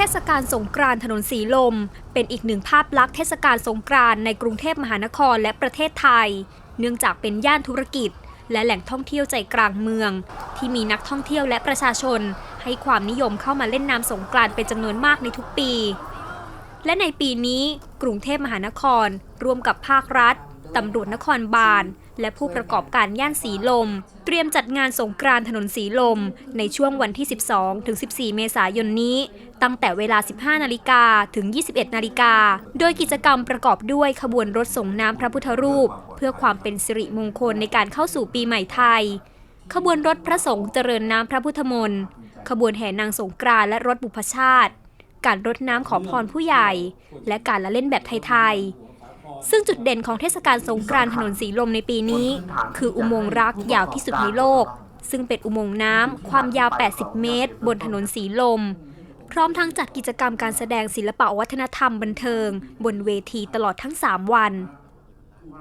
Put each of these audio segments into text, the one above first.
เทศกาลสงกรานต์ถนนสีลม เป็นอีกหนึ่งภาพลักษณ์เทศกาลสงกรานต์ในกรุงเทพมหานครและประเทศไทย เนื่องจากเป็นย่านธุรกิจ และแหล่งท่องเที่ยวใจกลางเมือง ที่มีนักท่องเที่ยวและประชาชน ให้ความนิยมเข้ามาเล่นน้ำสงกรานต์เป็นจำนวนมากในทุกปี และในปีนี้ กรุงเทพมหานคร ร่วมกับภาครัฐ ตำรวจนครบาล และผู้ประกอบการย่านสีลม เตรียมจัดงานสงกรานต์ถนนสีลม ในช่วงวันที่ 12 ถึง 14 เมษายนนี้ ตั้งแต่เวลา 15 นาฬิกาถึง 21 นาฬิกา โดยกิจกรรมประกอบด้วยขบวนรถส่งน้ำพระพุทธรูป เพื่อความเป็นสิริมงคลในการเข้าสู่ปีใหม่ไทย ขบวนรถพระสงฆ์เจริญน้ำพระพุทธมนต์ขบวนแห่นางสงกรานต์และรถบุพชาติ การรดน้ำขอพรผู้ใหญ่ และการละเล่นแบบไทยๆ ซึ่งจุดเด่นของเทศกาลสงกรานต์ถนนสีลมในปีนี้ คืออุโมงค์รักยาวที่สุดในโลก ซึ่งเป็นอุโมงค์น้ำความยาว 80 เมตร บนถนนสีลม พร้อมทั้งจัดกิจกรรมการแสดงศิลปะวัฒนธรรมบันเทิง บนเวทีตลอดทั้ง 3 วัน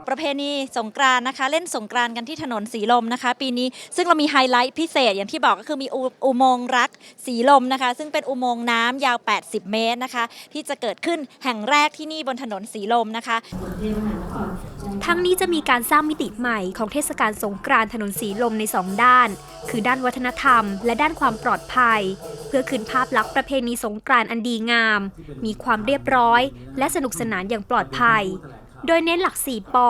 ประเพณีสงกรานต์นะคะ เล่นสงกรานต์กันที่ถนนสีลมนะคะ ปีนี้ซึ่งเรามีไฮไลท์พิเศษอย่างที่บอกก็คือมีอุอุโมงค์รักสีลมนะคะ ซึ่งเป็นอุโมงค์น้ำยาว 80 เมตรนะคะ ที่จะเกิดขึ้นแห่งแรกที่นี่บนถนนสีลมนะคะ ทั้งนี้จะมีการสร้างมิติใหม่ของเทศกาลสงกรานต์ถนนสีลมใน2ด้าน คือด้านวัฒนธรรม และด้านความปลอดภัย เพื่อคืนภาพลักษณ์ประเพณีสงกรานต์อันดีงาม มีความเรียบร้อย และสนุกสนานอย่างปลอดภัย โดยเน้นหลัก 4 ปอ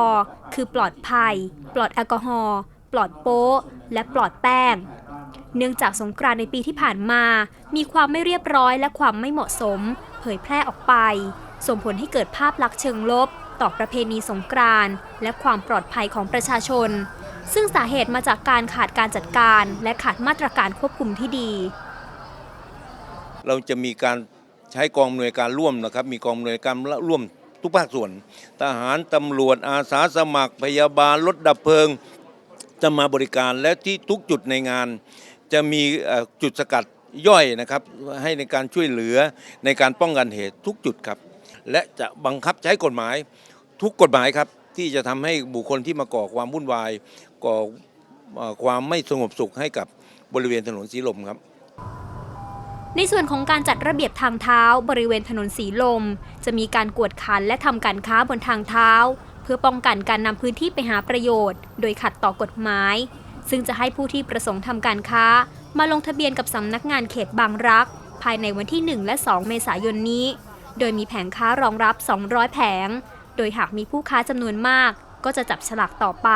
คือปลอดภัย ปลอดแอลกอฮอล์ ปลอดโป๊ะ และปลอดแป้ง เนื่องจากสงกรานในปีที่ผ่านมา มีความไม่เรียบร้อยและความไม่เหมาะสม เผยแพร่ออกไป ส่งผลให้เกิดภาพลักษณ์เชิงลบ ต่อประเพณีสงกรานและความปลอดภัยของประชาชน ซึ่งสาเหตุมาจากการขาดการจัดการ และขาดมาตรการควบคุมที่ดี เราจะมีการใช้กองอำนวยการร่วมนะครับ มีกองอำนวยการร่วม ทุกภาคส่วน ทหารตำรวจอาสาสมัครพยาบาลรถดับเพลิง จะมาบริการและที่ทุกจุดในงาน จะมีจุดสกัดย่อยนะครับให้ในการช่วยเหลือในการป้องกันเหตุทุกจุดครับ และจะบังคับใช้กฎหมายทุกกฎหมายครับ ที่จะทำให้บุคคลที่มาก่อความวุ่นวายก่อความไม่สงบสุขให้กับบริเวณถนนสีลมครับ ในส่วนของการจัดระเบียบทางเท้าบริเวณถนนสีลม จะมีการกวดขันและทำการค้าบนทางเท้า เพื่อป้องกันการนำพื้นที่ไปหาประโยชน์ โดยขัดต่อกฎหมาย ซึ่งจะให้ผู้ที่ประสงค์ทำการค้า มาลงทะเบียนกับสำนักงานเขตบางรัก ภายในวันที่ 1 และ 2 เมษายนนี้ โดยมีแผงค้ารองรับ 200 แผง โดยหากมีผู้ค้าจำนวนมาก ก็จะจับฉลากต่อไป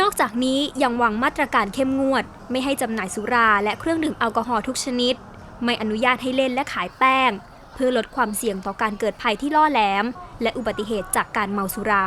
นอกจากนี้ยังวางมาตรการเข้มงวด ไม่ให้จำหน่ายสุราและเครื่องดื่มแอลกอฮอล์ทุกชนิด ไม่อนุญาตให้เล่นและขายแป้ง เพื่อลดความเสี่ยงต่อการเกิดภัยที่ล่อแหลม และอุบัติเหตุจากการเมาสุรา